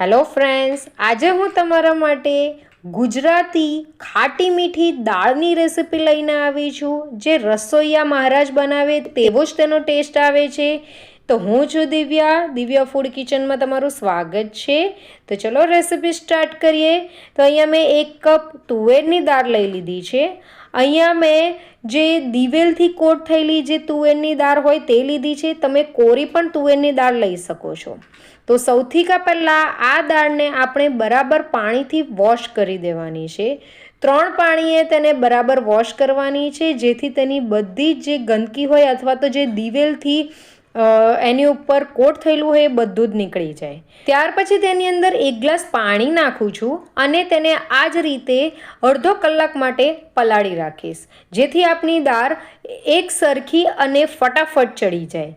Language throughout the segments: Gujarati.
હેલો ફ્રેન્ડ્સ આજે હું તમારા માટે ગુજરાતી ખાટી મીઠી દાળની રેસિપી લઈને આવી છું. જે રસોઈયા મહારાજ બનાવે તેવો જ તેનો ટેસ્ટ આવે છે. તો હું છું દિવ્યા. દિવ્યા ફૂડ કિચનમાં તમારું સ્વાગત છે. તો ચલો રેસીપી સ્ટાર્ટ કરીએ. તો અહીંયા મેં એક કપ તુવેરની દાળ લઈ લીધી છે. અહીંયા મેં જે દિવેલથી કોટ થયેલી જે તુવેરની દાળ હોય તે લીધી છે. તમે કોરી પણ તુવેરની દાળ લઈ શકો છો. તો સૌથી કા પહેલાં આ દાળને આપણે બરાબર પાણીથી વોશ કરી દેવાની છે. ત્રણ પાણીએ તેને બરાબર વોશ કરવાની છે, જેથી તેની બધી જ જે ગંદકી હોય અથવા તો જે દિવેલથી એની ઉપર કોટ થયેલું હોય એ બધું જ નીકળી જાય. ત્યાર પછી તેની અંદર એક ગ્લાસ પાણી નાખું છું અને તેને આ જ રીતે અડધો કલાક માટે પલાળી રાખીશ, જેથી આપણી દાળ એક સરખી અને ફટાફટ ચડી જાય.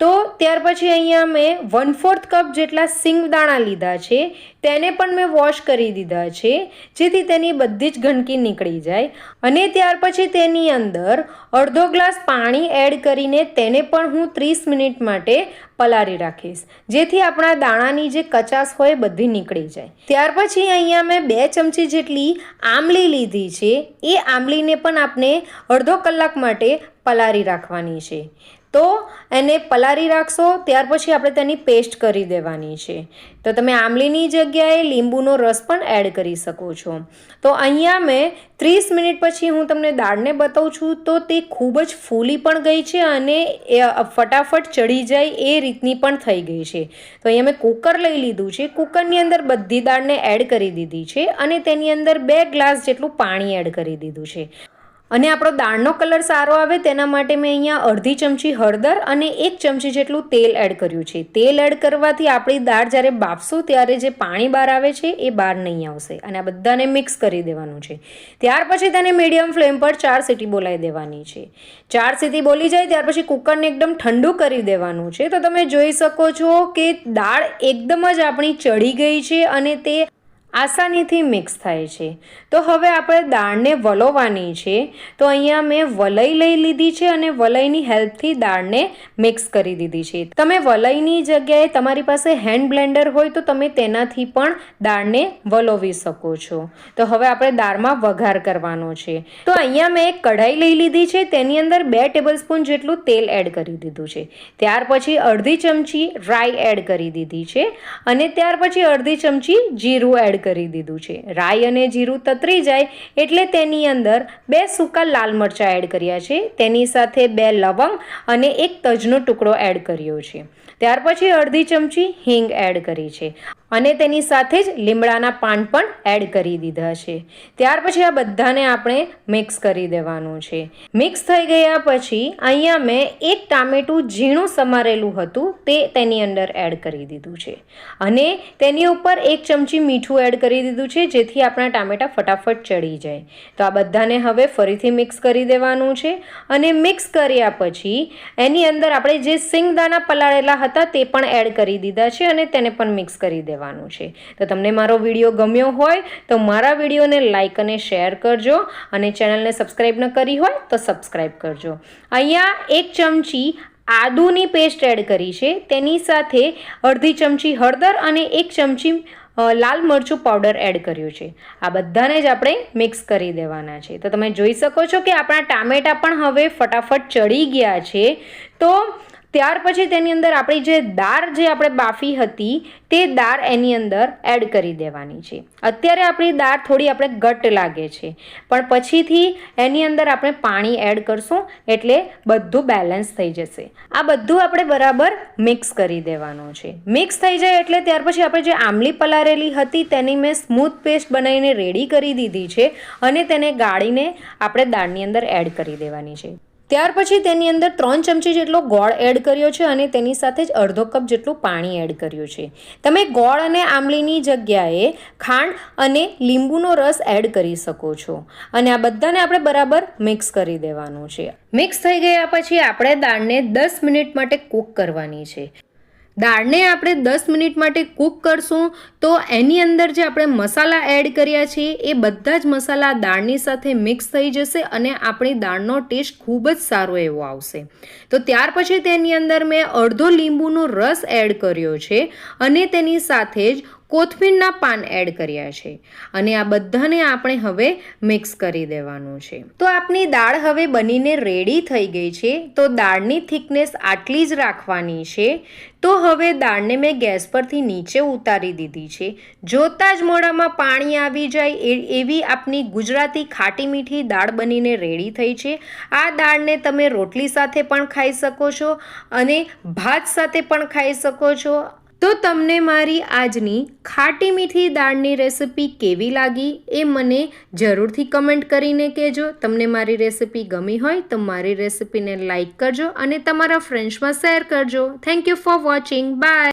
તો ત્યાર પછી અહીંયા મેં વન ફોર્થ કપ જેટલા સિંગદાણા લીધા છે, તેને પણ મેં વોશ કરી દીધા છે, જેથી તેની બધી જ ગંદકી નીકળી જાય. અને ત્યાર પછી તેની અંદર અડધો ગ્લાસ પાણી એડ કરીને તેને પણ હું ત્રીસ મિનિટ માટે પલાળી રાખીશ, જેથી આપણા દાણાની જે કચાશ હોય બધી નીકળી જાય. ત્યાર પછી અહીંયા મેં બે ચમચી જેટલી આમલી લીધી છે, એ આમલીને પણ આપણે અડધો કલાક માટે પલાળી રાખવાની છે. તો એને પલાળી રાખશો, ત્યાર પછી આપણે તેની પેસ્ટ કરી દેવાની છે. તો તમે આમલીની જગ્યાએ લીંબુનો રસ પણ એડ કરી શકો છો. તો અહીંયા મેં ત્રીસ મિનિટ પછી હું તમને દાળને બતાવું છું, તો તે ખૂબ જ ફૂલી પણ ગઈ છે અને એ ફટાફટ ચડી જાય એ રીતની પણ થઈ ગઈ છે. તો અહીંયા મેં કુકર લઈ લીધું છે. કુકરની અંદર બધી દાળને એડ કરી દીધી છે અને તેની અંદર બે ગ્લાસ જેટલું પાણી એડ કરી દીધું છે. અને આપણો દાળનો કલર સારો આવે તેના માટે મેં અહીંયા અડધી ચમચી હળદર અને એક ચમચી જેટલું તેલ એડ કર્યું છે. તેલ એડ કરવાથી આપણી દાળ જ્યારે બાફશું ત્યારે જે પાણી બહાર આવે છે એ બહાર નહીં આવશે અને આ બધાને મિક્સ કરી દેવાનું છે. ત્યાર પછી તેને મીડિયમ ફ્લેમ પર ચાર સીટી બોલાવી દેવાની છે. ચાર સીટી બોલી જાય ત્યાર પછી કુકરને એકદમ ઠંડુ કરી દેવાનું છે. તો તમે જોઈ શકો છો કે દાળ એકદમ જ આપણી ચડી ગઈ છે અને તે આસાનીથી મિક્સ થાય છે. તો હવે આપણે દાળને વલોવાની છે. તો અહીંયા મેં વલઈ લઈ લીધી છે અને વલઈની હેલ્પથી દાળને મિક્સ કરી દીધી છે. તમે વલઈની જગ્યાએ તમારી પાસે હેન્ડ બ્લેન્ડર હોય તો તમે તેનાથી પણ દાળને વલોવી શકો છો. તો હવે આપણે દાળમાં વઘાર કરવાનો છે. તો અહીંયા મેં એક કઢાઈ લઈ લીધી છે. તેની અંદર બે ટેબલસ્પૂન જેટલું તેલ એડ કરી દીધું છે. ત્યાર પછી અડધી ચમચી રાઈ એડ કરી દીધી છે. અને ત્યાર પછી અડધી ચમચી જીરું એડ કરી દીધું છે. રાઈ અને જીરું તતરી જાય એટલે તેની અંદર બે સૂકા લાલ મરચાં એડ કર્યા છે. તેની સાથે બે લવંગ અને એક તજનો ટુકડો એડ કર્યો છે. ત્યાર પછી અડધી ચમચી હિંગ એડ કરી છે અને તેની સાથે જ લીમડાના પાન પણ એડ કરી દીધા છે. ત્યાર પછી આ બધાને આપણે મિક્સ કરી દેવાનું છે. મિક્સ થઈ ગયા પછી અહીંયા મેં એક ટામેટું ઝીણું સમારેલું હતું તે તેની અંદર એડ કરી દીધું છે. અને તેની ઉપર એક ચમચી મીઠું એડ કરી દીધું છે, જેથી આપણા ટામેટા ફટાફટ ચડી જાય. તો આ બધાને હવે ફરીથી મિક્સ કરી દેવાનું છે અને મિક્સ કર્યા પછી એની અંદર આપણે જે સિંગદાણા પલાળેલા હતા તે પણ એડ કરી દીધા છે અને તેને પણ મિક્સ કરી દેવાનું છે. તો તમને મારો વીડિયો ગમ્યો હોય તો મારા વિડીયોને લાઇક અને શેર કરજો અને ચેનલને સબસ્ક્રાઈબ ન કરી હોય તો સબસ્ક્રાઈબ કરજો. અહીંયા એક ચમચી આદુની પેસ્ટ એડ કરી છે, તેની સાથે અડધી ચમચી હળદર અને એક ચમચી લાલ મરચું પાવડર એડ કર્યું છે. આ બધાને જ આપણે મિક્સ કરી દેવાના છે. તો તમે જોઈ શકો છો કે આપણા ટામેટા પણ હવે ફટાફટ ચડી ગયા છે. તો ત્યાર પછી તેની અંદર આપણી જે દાળ જે આપણે બાફી હતી, તે દાળ એની અંદર એડ કરી દેવાની છે. અત્યારે આપણી દાળ થોડી આપણે ઘટ લાગે છે. પણ પછીથી એની અંદર આપણે પાણી એડ કરશું, એટલે બધું બેલેન્સ થઈ જશે. આ બધું આપણે બરાબર મિક્સ કરી દેવાનું છે. મિક્સ થઈ જાય એટલે ત્યાર પછી આપણે જે આમલી પલારેલી હતી, તેની મેં સ્મૂથ પેસ્ટ બનાવીને રેડી કરી દીધી છે અને તેને ગાળીને આપણે દાળની અંદર એડ કરી દેવાની છે. ત્યાર પછી તેની અંદર ત્રણ ચમચી જેટલો ગોળ એડ કર્યો છે અને તેની સાથે જ અડધો કપ જેટલું પાણી એડ કર્યું છે. તમે ગોળ અને આમલીની જગ્યાએ ખાંડ અને લીંબુનો રસ એડ કરી શકો છો. અને આ બધાને આપણે બરાબર મિક્સ કરી દેવાનું છે. મિક્સ થઈ ગયા પછી આપણે દાળને દસ મિનિટ માટે કૂક કરવાની છે. દાળને આપણે દસ મિનિટ માટે કૂક કરશું તો એની અંદર જે આપણે મસાલા એડ કર્યા છે એ બધા જ મસાલા દાળની સાથે મિક્સ થઈ જશે અને આપણી દાળનો ટેસ્ટ ખૂબ જ સારો એવો આવશે. તો ત્યાર પછી તેની અંદર મેં અડધો લીંબુનો રસ એડ કર્યો છે અને તેની સાથે જ કોથમીરના પાન એડ કર્યા છે અને આ બધાને આપણે હવે મિક્સ કરી દેવાનું છે. તો આપણી દાળ હવે બનીને રેડી થઈ ગઈ છે. તો દાળની થિકનેસ આટલી જ રાખવાની છે. તો હવે દાળને મેં ગેસ પરથી નીચે ઉતારી દીધી છે. જોતાં જ મોઢામાં પાણી આવી જાય એવી આપની ગુજરાતી ખાટી મીઠી દાળ બનીને રેડી થઈ છે. આ દાળને તમે રોટલી સાથે પણ ખાઈ શકો છો અને ભાત સાથે પણ ખાઈ શકો છો. તો તમને મારી આજની ખાટી મીઠી દાળની રેસિપી કેવી લાગી એ મને જરૂરથી કમેન્ટ કરીને કહેજો. તમને મારી રેસિપી ગમી હોય તો મારી રેસિપીને લાઇક કરજો અને તમારા ફ્રેન્ડ્સમાં શેર કરજો. Thank you for watching bye